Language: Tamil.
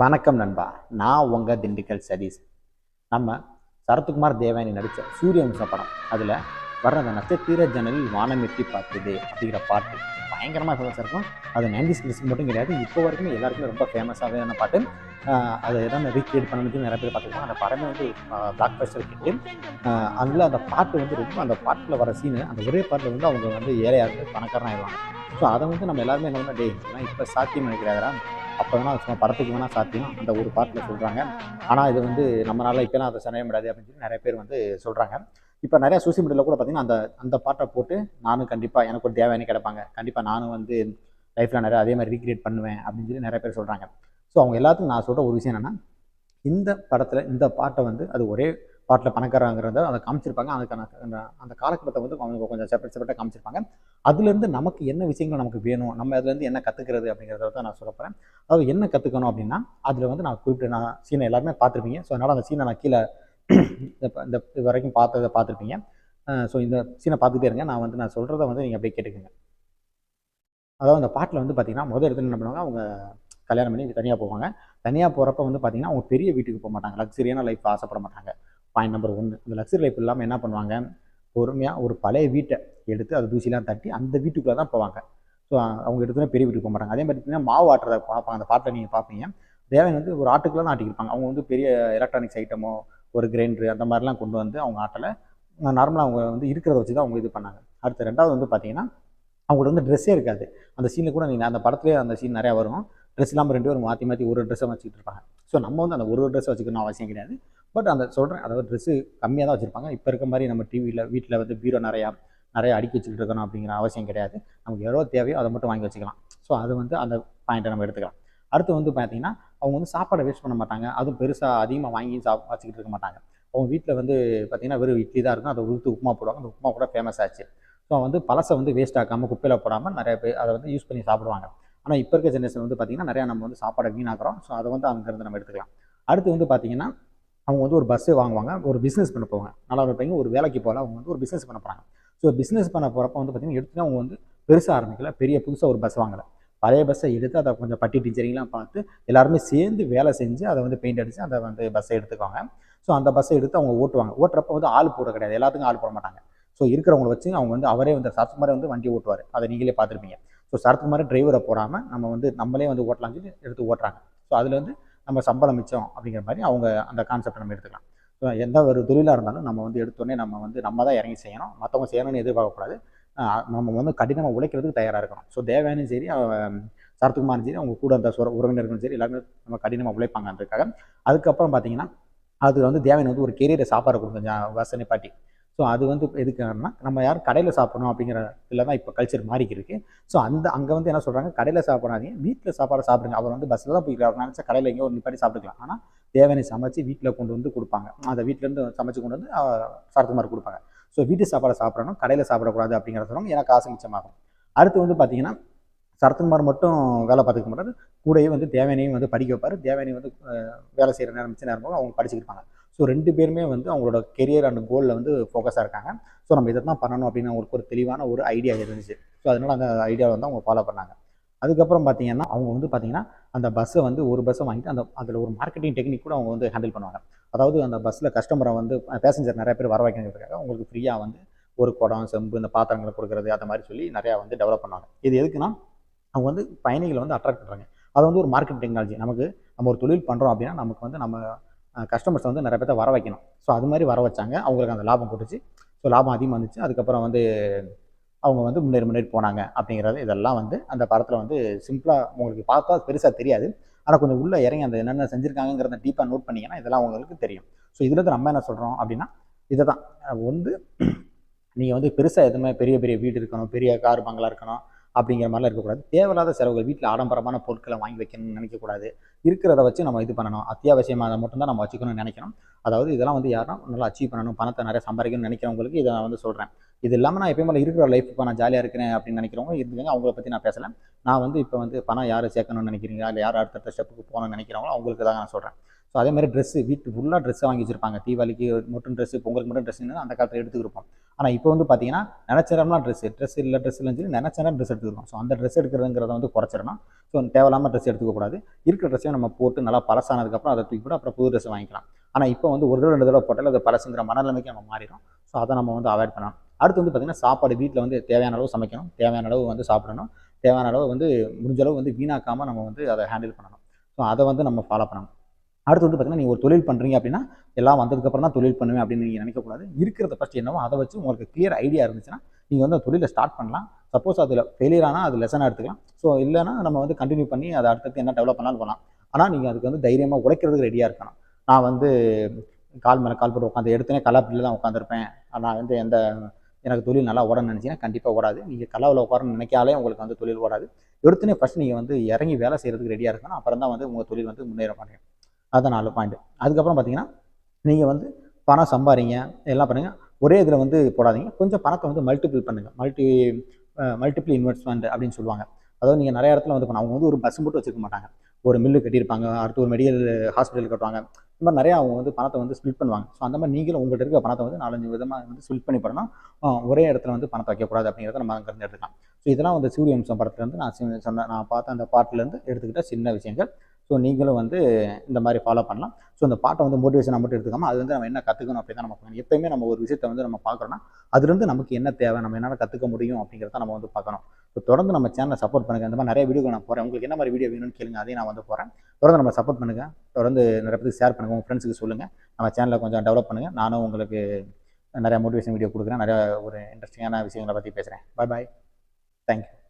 வணக்கம் நண்பா. நான் உங்கள் திண்டுக்கல் சதீஷ். நம்ம சரத்குமார் தேவானி நடித்த சூரியவம்ச படம். அதில் வர்ற அந்த நட்சத்திர ஜன்னலில் வானம் எட்டி பார்த்தது அப்படிங்கிற பாட்டு. பயங்கரமாக ஃபேமஸாக இருக்கும். அது நைன்டிஸ் கிட்ஸ் மட்டும் கிடையாது. இப்போ வரைக்கும் எல்லாருக்குமே ரொம்ப ஃபேமஸான பாட்டு. அதை எதாவது ரீக்ரியேட் பண்ணணும்னு நிறைய பேர் பார்த்துருக்கோம் அந்த படமே வந்து பிளாக் பஸ்டர் கிட்டு அதில் அந்த பாட்டு வந்து ரொம்ப அந்த பாட்டில் வர சீனு அந்த ஒரே பாட்டில் வந்து அவங்க வந்து ஏழையாக இருந்து பணக்காரன் ஆயிடுவாங்க. ஸோ அதை வந்து நம்ம எல்லாருமே என்ன பண்ணால் டே இப்போ சாத்தியம் நினைக்கிறாரா அப்போ வேணால் சும்மா படத்துக்கு வேணால் சாத்தியம். அந்த ஒரு பாட்டில் சொல்கிறாங்க ஆனால் இது வந்து நம்மளால இப்போலாம் அதை சனைய முடியாது அப்படின்னு சொல்லி நிறைய பேர் வந்து சொல்கிறாங்க இப்போ நிறைய சோசியல் மீடியாவில் கூட பார்த்தீங்கன்னா அந்த அந்த பாட்டை போட்டு நானும் கண்டிப்பாக எனக்கு ஒரு தேவையான கிடைப்பாங்க. கண்டிப்பாக நானும் வந்து லைஃப்பில் நிறையா அதே மாதிரி ரீக்ரியேட் பண்ணுவேன் அப்படின்னு சொல்லி நிறைய பேர் சொல்கிறாங்க ஸோ அவங்க எல்லாத்துக்கும் நான் சொல்கிற ஒரு விஷயம் என்னென்னா இந்த படத்தில் இந்த பாட்டை வந்து அது ஒரே பாட்டில் பணக்காரங்கிறத அதை காமிச்சிருப்பாங்க. அதுக்கான அந்த அந்த காலகட்டத்தை வந்து அவங்க கொஞ்சம் செப்பரேட் செப்பரேட்டாக காமிச்சிருப்பாங்க. அதுலேருந்து நமக்கு என்ன விஷயங்கள் நமக்கு வேணும் நம்ம அதுலேருந்து என்ன கற்றுக்கிறது அப்படிங்கிறத தான் நான் சொல்ல போகிறேன் அதாவது என்ன கற்றுக்கணும் அப்படின்னா அதில் வந்து நான் குறிப்பிட்ட நான் சீனை எல்லாருமே பார்த்துருப்பீங்க. ஸோ அதனால் அந்த சீனை நான் கீழே இந்த இந்த இது வரைக்கும் பார்த்ததை பார்த்துருப்பீங்க. ஸோ இந்த சீனை பார்த்துட்டே இருங்க. நான் வந்து நான் சொல்கிறத வந்து நீங்கள் அப்படியே கேட்டுக்கோங்க. அதாவது அந்த பாட்டில் வந்து பார்த்தீங்கன்னா முதல் இடத்துல என்ன பண்ணுவாங்க? அவங்க கல்யாணம் பண்ணி தனியாக போவாங்க. தனியாக போகிறப்ப வந்து பார்த்தீங்கன்னா அவங்க பெரிய வீட்டுக்கு போக மாட்டாங்க. லக்ஸரியான லைஃப் ஆசைப்பட மாட்டாங்க. பாயிண்ட் நம்பர் ஒன்று இந்த லக்ஸரி லைஃப் இல்லாமல் என்ன பண்ணுவாங்க? பொறுமையாக ஒரு பழைய வீட்டை எடுத்து அதை தூசிலாம் தட்டி அந்த வீட்டுக்குள்ளே தான் போவாங்க. ஸோ அவங்க எடுத்துனா பெரிய வீட்டுக்கு போக மாட்டாங்க. அதே மாதிரி பார்த்தீங்கன்னா மாவு ஆட்டுறதை பார்ப்பாங்க. அந்த பாட்டில் நீங்கள் பார்ப்பீங்க. தேவன் வந்து ஒரு ஆட்டுக்குள்ளே தான் ஆட்டிக்கிருப்பாங்க அவங்க வந்து பெரிய எலக்ட்ரானிக்ஸ் ஐட்டமோ ஒரு கிரைண்டரு அந்த மாதிரிலாம் கொண்டு வந்து அவங்க ஆட்டலை. நார்மலாக அவங்க வந்து இருக்கிறத வச்சு தான் அவங்க இது பண்ணாங்க. அடுத்து ரெண்டாவது வந்து பார்த்தீங்கன்னா அவங்கள்ட்ட வந்து ட்ரெஸ்ஸே இருக்காது. அந்த சீனில் கூட நீங்கள் அந்த படத்துலேயே அந்த சீன் நிறையா வரும். ட்ரெஸ் இல்லாமல் ரெண்டு பேரும் மாற்றி மாற்றி ஒரு ட்ரெஸ்ஸை வச்சுக்கிட்டு இருப்பாங்க. ஸோ நம்ம வந்து அந்த ஒரு ட்ரெஸ்ஸை வச்சுக்கணும் அவசியம் கிடையாது. பட் அந்த சொல்கிறேன் அதாவது ட்ரெஸ்ஸு கம்மியாக தான் வச்சுருப்பாங்க. இப்போ இருக்க மாதிரி நம்ம டிவியில் வீட்டில் வந்து பீரோ நிறையா நிறைய அடுக்கி வச்சுக்கிட்டு இருக்கணும் அப்படிங்கிற அவசியம் கிடையாது. நமக்கு எவ்வளோ தேவையோ அதை மட்டும் வாங்கி வச்சுக்கலாம். ஸோ அது வந்து அந்த பாயிண்ட்டை நம்ம எடுத்துக்கலாம். அடுத்து வந்து பார்த்தீங்கன்னா அவங்க வந்து சாப்பாடை வேஸ்ட் பண்ண மாட்டாங்க. அதுவும் பெருசாக அதிகமாக வாங்கி சாப் வச்சுக்கிட்டு இருக்க மாட்டாங்க. அவங்க வீட்டில் வந்து பார்த்தீங்கன்னா வெறும் இட்லி தான் இருக்கும். அதை உளுத்து உப்புமா போடுவாங்க. அந்த உப்புமா கூட ஃபேமஸ் ஆச்சு. ஸோ வந்து பழசை வந்து வேஸ்ட் ஆக்காமல் குப்பையில் போடாமல் நிறைய பேர் அதை வந்து யூஸ் பண்ணி சாப்பிடுவாங்க. ஆனால் இப்போ இருக்க ஜென்ரேஷன் வந்து பார்த்திங்கன்னா நிறையா நம்ம வந்து சாப்பாடை வீணாக்குறோம். ஸோ அதை வந்து அங்கேருந்து நம்ம எடுத்துக்கலாம். அடுத்து வந்து பார்த்திங்கன்னா அவங்க வந்து ஒரு பஸ்ஸே வாங்குவாங்க. ஒரு பிஸ்னஸ் பண்ண போவாங்க. நல்லா இருப்பாங்க. ஒரு வேலைக்கு போகல அவங்க வந்து ஒரு பிஸ்னஸ் பண்ண போகிறாங்க ஸோ பிஸ்னஸ் பண்ண போகிறப்ப வந்து பார்த்திங்கன்னா எடுத்து அவங்க வந்து பெருசாக ஆரம்பிக்கல. பெரிய புதுசாக ஒரு பஸ் வாங்கலை. பழைய பஸ்ஸை எடுத்து அதை கொஞ்சம் பட்டி டீச்சரிங்லாம் பார்த்து எல்லாருமே சேர்ந்து வேலை செஞ்சு அதை வந்து பெயிண்ட் அடித்து அதை வந்து பஸ்ஸை எடுத்துக்குவாங்க. ஸோ அந்த பஸ்ஸை எடுத்து அவங்க ஓட்டுவாங்க. ஓட்டுறப்ப வந்து ஆள் போட கிடையாது. எல்லாத்துக்கும் ஆள் போட மாட்டாங்க. ஸோ இருக்கிறவங்கள வச்சு அவங்க வந்து அவரே வந்து சரத்குமாரே வந்து வண்டி ஓட்டுவார். அதை நீங்களே பார்த்துருப்பீங்க. ஸோ சரத்குமாரே டிரைவரை போடாமல் நம்ம வந்து நம்மளே வந்து ஓட்டலாம்னு சொல்லி எடுத்து ஓட்டுறாங்க. ஸோ அதில் வந்து நம்ம சம்பளம் மிச்சம் அப்படிங்கிற மாதிரி அவங்க அந்த கான்செப்டை நம்ம எடுத்துக்கலாம். ஸோ எந்த ஒரு தொழிலாக இருந்தாலும் நம்ம வந்து எடுத்தோடனே நம்ம வந்து நம்ம தான் இறங்கி செய்யணும். மற்றவங்க செய்யணும்னு எதிர்பார்க்கக்கூடாது. நம்ம வந்து கடினமாக உழைக்கிறதுக்கு தயாராக இருக்கணும். ஸோ தேவையானும் சரி அவன் சரத்குமாரும் சரி அவங்க கூட அந்த சுர உறவினர்களும் சரி எல்லாருமே நம்ம கடினமாக உழைப்பாங்கன்றதுக்காக. அதுக்கப்புறம் பார்த்தீங்கன்னா அது வந்து தேவையான வந்து ஒரு கெரியரை சாப்பாடு கொடுக்கும் வசனை பாட்டி. ஸோ அது வந்து எதுக்குன்னா நம்ம யாரும் கடையில் சாப்பிடணும் அப்படிங்கிற இதில் தான் இப்போ கல்ச்சர் மாறிக்கிருக்கு ஸோ அந்த அங்கே வந்து என்ன சொல்கிறாங்க கடையில் சாப்பிடாதீங்க வீட்டில் சாப்பாடு சாப்பிடுங்க. அவர் வந்து பஸ்ஸில் தான் போய்க்கிறார் நினச்சா கடையில் எங்கேயோ ஒரு நிப்பாட்டி சாப்பிட்டுக்கலாம். ஆனால் தேவையான சமைச்சு வீட்டில் கொண்டு வந்து கொடுப்பாங்க. அதை வீட்டிலேருந்து சமைச்சு கொண்டு வந்து ஆஹ், சரத்குமார் கொடுப்பாங்க. ஸோ வீட்டு சாப்பாடை சாப்பிடணும் கடையில் சாப்பிடக்கூடாது அப்படிங்கிறத சொல்லுவாங்க ஏன்னா காசு மிச்சமாகும். அடுத்து வந்து பார்த்தீங்கன்னா சரத்குமார் மட்டும் வேலை பார்த்துக்க மாட்டார். கூடயே வந்து தேவனையும் வந்து படிக்க வைப்பார். தேவனையும் வந்து வேலை செய்கிற நேரம் மிச்ச நேரம் அவங்க படிச்சுக்கிருப்பாங்க ஸோ ரெண்டு பேருமே வந்து அவங்களோட கெரியர் அண்ட் கோலில் வந்து ஃபோக்கஸாக இருக்காங்க. ஸோ நம்ம இதை தான் பண்ணணும் அப்படின்னு அவங்களுக்கு ஒரு தெளிவான ஒரு ஐடியா இருந்துச்சு. ஸோ அதனால் அந்த ஐடியாவை வந்து அவங்க ஃபாலோ பண்ணாங்க. அதுக்கப்புறம் பார்த்தீங்கன்னா அவங்க வந்து பார்த்தீங்கன்னா அந்த பஸ்ஸை வந்து ஒரு பஸ்ஸை வாங்கிட்டு அந்த அதில் ஒரு மார்க்கெட்டிங் டெக்னிக் கூட அவங்க வந்து ஹேண்டில் பண்ணுவாங்க. அதாவது அந்த பஸ்ஸில் கஸ்டமரை வந்து பேசஞ்சர் நிறைய பேர் வர வைக்கிறதுக்காக உங்களுக்கு ஃப்ரீயாக வந்து ஒரு குடம் செம்பு இந்த பாத்திரங்களை கொடுக்குறது அந்த மாதிரி சொல்லி நிறையா வந்து டெவலப் பண்ணுவாங்க. இது எதுக்குன்னா அவங்க வந்து பயணிகளை வந்து அட்ராக்ட் பண்ணுறாங்க அது வந்து ஒரு மார்க்கெட் டெக்னாலஜி நமக்கு நம்ம ஒரு தொழில் பண்ணுறோம் அப்படின்னா நமக்கு வந்து நம்ம கஸ்டமர்ஸ் வந்து நிறைய பேர்த்த வர வைக்கணும். ஸோ அது மாதிரி வர வச்சாங்க. அவங்களுக்கு அந்த லாபம் கொடுத்து ஸோ லாபம் அதிகமாக வந்துச்சு அதுக்கப்புறம் வந்து அவங்க வந்து முன்னேறி முன்னேறி போனாங்க அப்படிங்கிறது இதெல்லாம் வந்து அந்த படத்தில் வந்து சிம்பிளாக உங்களுக்கு பார்த்தா பெருசாக தெரியாது. ஆனால் கொஞ்சம் உள்ளே இறங்கி அந்த என்னென்ன செஞ்சுருக்காங்கிறத டீப்பாக நோட் பண்ணிங்கன்னா இதெல்லாம் உங்களுக்கு தெரியும். ஸோ இதில் நம்ம என்ன சொல்கிறோம் அப்படின்னா இதை தான் வந்து நீங்கள் வந்து பெருசாக எதுவுமே பெரிய பெரிய வீடு இருக்கணும் பெரிய கார் பங்களா இருக்கணும் அப்படிங்கிற மாதிரிலாம் இருக்கக்கூடாது. தேவையில்லாத செலவுகள் வீட்டில் ஆடம்பரமான பொருட்களை வாங்கி வைக்கணும்னு நினைக்கக்கூடாது. இருக்கிறத வச்சு நம்ம இது பண்ணணும். அத்தியாவசியமானதை மட்டும்தான் நம்ம வச்சுக்கணும்னு நினைக்கணும். அதாவது இதெல்லாம் வந்து யாருன்னா நல்லா அச்சீவ் பண்ணணும். பணத்தை நிறைய சம்பாதிக்கணும்னு நினைக்கிறவங்களுக்கு இதை நான் வந்து சொல்கிறேன் இது இல்லாமல் நான் எப்பயும் போல இருக்கிற லைஃப் இப்போ நான் ஜாலியாக இருக்கிறேன் அப்படின்னு நினைக்கிறவங்க இருந்துங்க அவங்கள பற்றி நான் பேசலை. நான் வந்து இப்போ வந்து பணம் யார் சேர்க்கணும்னு நினைக்கிறீங்களா? இல்லை யார் அடுத்தடுத்த ஸ்டெப்புக்கு போகணும்னு நினைக்கிறவங்களோ அவங்களுக்கு தான் நான் சொல்கிறேன் ஸோ அதே மாதிரி ட்ரெஸ்ஸு வீட்டு ஃபுல்லாக ட்ரெஸ்ஸை வாங்கி வச்சிருப்பாங்க. தீபாவளிக்கு மட்டும் ட்ரெஸ்ஸு பொங்கலுக்கு மட்டும் ட்ரெஸ்ஸுன்னு அந்த காலத்தில் எடுத்துக்கிருப்போம். ஆனால் இப்போ வந்து பார்த்தீங்கன்னா நினச்ச ட்ரெஸ் ட்ரெஸ் இல்லை ட்ரெஸ் இல்லைன்னு சொல்லி நினச்ச ட்ரெஸ் எடுத்துக்கிறோம் ஸோ அந்த ட்ரெஸ் எடுக்கிறதுங்கிறத வந்து குறைச்சிடணும். ஸோ தேவையில்லாமல் ட்ரெஸ் எடுத்துக்கக்கூடாது இருக்கிற ட்ரெஸ்ஸையும் நம்ம போட்டு நல்லா பழசானதுக்கப்புறம் அதை தூக்கி போட்டு அப்புறம் புது ட்ரெஸ் வாங்கிக்கலாம். ஆனால் இப்போ வந்து ஒரு தடவை ரெண்டு தடவை போட்டாலும் அது பழசுங்கிற மனநிலைமைக்கு நம்ம மாறிடும் ஸோ அதை நம்ம வந்து அவாய்ட் பண்ணலாம் அடுத்து வந்து பார்த்திங்கன்னா சாப்பாடு வீட்டில் வந்து தேவையான அளவு சமைக்கணும். தேவையான அளவு வந்து சாப்பிடணும். தேவையான அளவு வந்து முடிஞ்ச அளவு வந்து வீணாக்காமல் நம்ம வந்து அதை ஹேண்டில் பண்ணணும். ஸோ அதை வந்து நம்ம ஃபாலோ பண்ணணும். அடுத்து வந்து பார்த்தீங்கன்னா நீங்கள் ஒரு தொழில் பண்ணுறீங்க அப்படின்னா எல்லாம் வந்ததுக்கப்புறம் தான் தொழில் பண்ணுவேன் அப்படின்னு நீங்கள் நினைக்கக்கூடாது. இருக்கிறத ஃபஸ்ட் என்னவோ அதை வச்சு உங்களுக்கு கிளியர் ஐடியா இருந்துச்சுன்னா நீங்கள் வந்து அந்த தொழிலை ஸ்டார்ட் பண்ணலாம். சப்போஸ் அதில் ஃபெயிலியர் ஆனால் அது லெசனாக எடுத்துக்கலாம். ஸோ இல்லைன்னா நம்ம வந்து கண்டினியூ பண்ணி அதை அடுத்தது என்ன டெவலப் பண்ணாலும் போகலாம் ஆனால் நீங்கள் அதுக்கு வந்து தைரியமாக உழைக்கிறதுக்கு ரெடியாக இருக்கணும். நான் வந்து கால் மேலே கால் போட்டு உட்காந்து எடுத்தனே கலாப்பில் தான் உட்காந்துருப்பேன் நான் வந்து எந்த எனக்கு தொழில் நல்லா ஓடணும்னு நினச்சிங்கன்னா கண்டிப்பாக ஓடாது. நீங்கள் கலாவில் உட்காரன்னு நினைக்காலே உங்களுக்கு வந்து தொழில் ஓடாது. எடுத்துனே ஃபஸ்ட் நீங்கள் வந்து இறங்கி வேலை செய்கிறதுக்கு ரெடியாக இருக்கணும். அப்புறம் தான் வந்து உங்கள் தொழில் வந்து முன்னேற மாட்டேன் அதான் நாலு பாயிண்ட் அதுக்கப்புறம் பார்த்தீங்கன்னா நீங்கள் வந்து பணம் சம்பாதிங்க எல்லாம் பண்ணுங்கள் ஒரே இதில் வந்து போடாதீங்க. கொஞ்சம் பணத்தை வந்து மல்டிபிள் பண்ணுங்கள் மல்டி மல்டிபிள் இன்வெஸ்ட்மெண்ட் அப்படின்னு சொல்லுவாங்க. அதாவது நீங்கள் நிறைய இடத்துல வந்து அவங்க வந்து ஒரு பஸ் மட்டும் வச்சுருக்க மாட்டாங்க. ஒரு மில்லு கட்டியிருப்பாங்க அடுத்து ஒரு மெடிக்கல் ஹாஸ்பிட்டல் கட்டுவாங்க. இந்த மாதிரி நிறையா அவங்க வந்து பணத்தை வந்து ஸ்பிளிட் பண்ணுவாங்க. ஸோ அந்த மாதிரி நீங்களும் உங்கள்கிட்ட இருக்க பணத்தை வந்து நாலஞ்சு விதமாக வந்து ஸ்பிளிட் பண்ணி பண்ணணும் ஒரே இடத்துல வந்து பணத்தை வைக்கக்கூடாது அப்படிங்கிறத நம்ம அங்கேருந்து எடுத்துக்கலாம் ஸோ இதெல்லாம் வந்து சூரியவம்சம் படத்துலேருந்து நான் சொன்ன நான் பார்த்த அந்த பாட்டிலேருந்து எடுத்துக்கிட்ட சின்ன விஷயங்கள். ஸோ நீங்களும் வந்து இந்த மாதிரி ஃபாலோ பண்ணலாம். ஸோ இந்த பாட்டை வந்து மோட்டிவேஷனாக மட்டும் எடுத்துக்காமல் அது வந்து நம்ம என்ன கற்றுக்கணும் அப்படி தான் நம்ம பார்க்கணும் எப்பயுமே நம்ம ஒரு விஷயத்தை வந்து நம்ம பார்க்குறோன்னா அதுலேருந்து நமக்கு என்ன தேவை நம்ம என்னென்ன கற்றுக்க முடியும் அப்படிங்கிறத நம்ம வந்து பார்க்கணும். ஸோ தொடர்ந்து நம்ம சேனலை சப்போர்ட் பண்ணுங்கள் இந்த மாதிரி நிறைய வீடியோ நான் போகிறேன் உங்களுக்கு என்ன மாதிரி வீடியோ வேணும்னு கேளுங்க. அதையும் நான் வந்து போகிறேன் தொடர்ந்து நம்ம சப்போர்ட் பண்ணுங்கள் தொடர்ந்து நிறைய பேருக்கு ஷேர் பண்ணுங்கள் உங்கள் ஃப்ரெண்ட்ஸுக்கு சொல்லுங்கள் நம்ம சேனலை கொஞ்சம் டெவலப் பண்ணுங்கள் நானும் உங்களுக்கு நிறைய மோட்டிவேஷன் வீடியோ கொடுக்குறேன். நிறைய ஒரு இன்ட்ரெஸ்டிங்கான விஷயங்களை பற்றி பேசுகிறேன் பாய் பாய் தேங்க்யூ